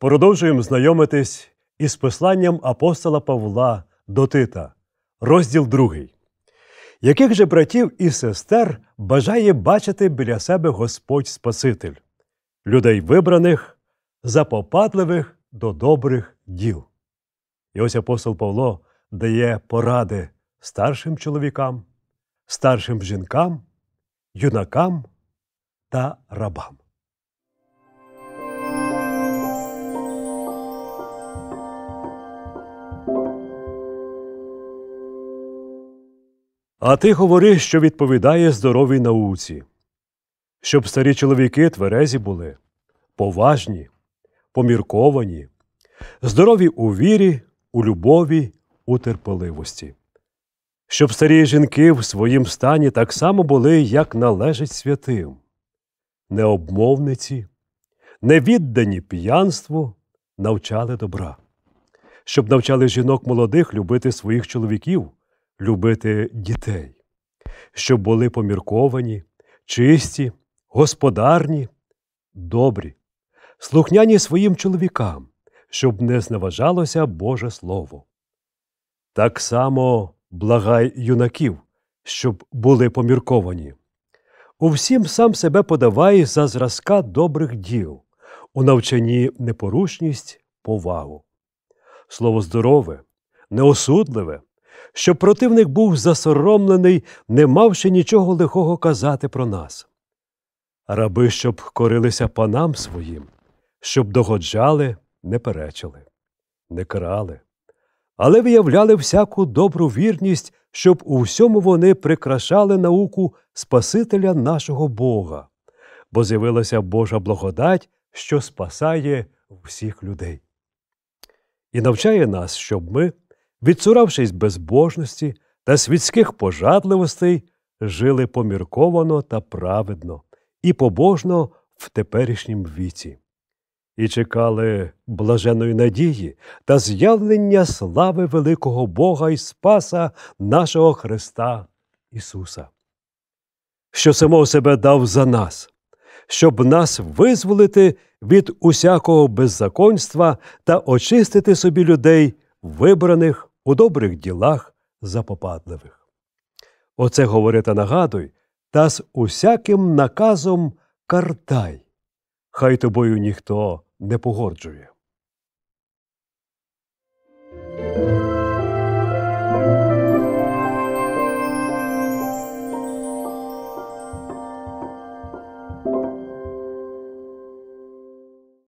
Продовжуємо знайомитись із посланням апостола Павла до Тита, розділ 2. Яких же братів і сестер бажає бачити біля себе Господь Спаситель, людей вибраних, запопадливих до добрих діл. І ось апостол Павло дає поради старшим чоловікам, старшим жінкам, юнакам та рабам. А ти говори, що відповідає здоровій науці, щоб старі чоловіки тверезі були, поважні, помірковані, здорові у вірі, у любові, у терпеливості, щоб старі жінки в своїм стані так само були, як належить святим, необмовниці, невіддані п'янству, навчали добра, щоб навчали жінок молодих любити своїх чоловіків любити дітей, щоб були помірковані, чисті, господарні, добрі, слухняні своїм чоловікам, щоб не зневажалося Боже Слово. Так само благай юнаків, щоб були помірковані. У всім сам себе подавай за зразка добрих діл, у навчанні непорушність, повагу. Слово здорове, неосудливе, щоб противник був засоромлений, не мавши нічого лихого казати про нас. Раби, щоб корилися панам своїм, щоб догоджали, не перечили, не крали, але виявляли всяку добру вірність, щоб у всьому вони прикрашали науку Спасителя нашого Бога, бо з'явилася Божа благодать, що спасає всіх людей. І навчає нас, щоб ми відцуравшись безбожності та світських пожадливостей, жили помірковано та праведно і побожно в теперішнім віці, і чекали блаженої надії та з'явлення слави великого Бога і Спаса нашого Христа Ісуса, що самого себе дав за нас, щоб нас визволити від усякого беззаконства та очистити собі людей, вибраних у добрих ділах запопадливих. Оце говори та нагадуй, та з усяким наказом картай, хай тобою ніхто не погоджує.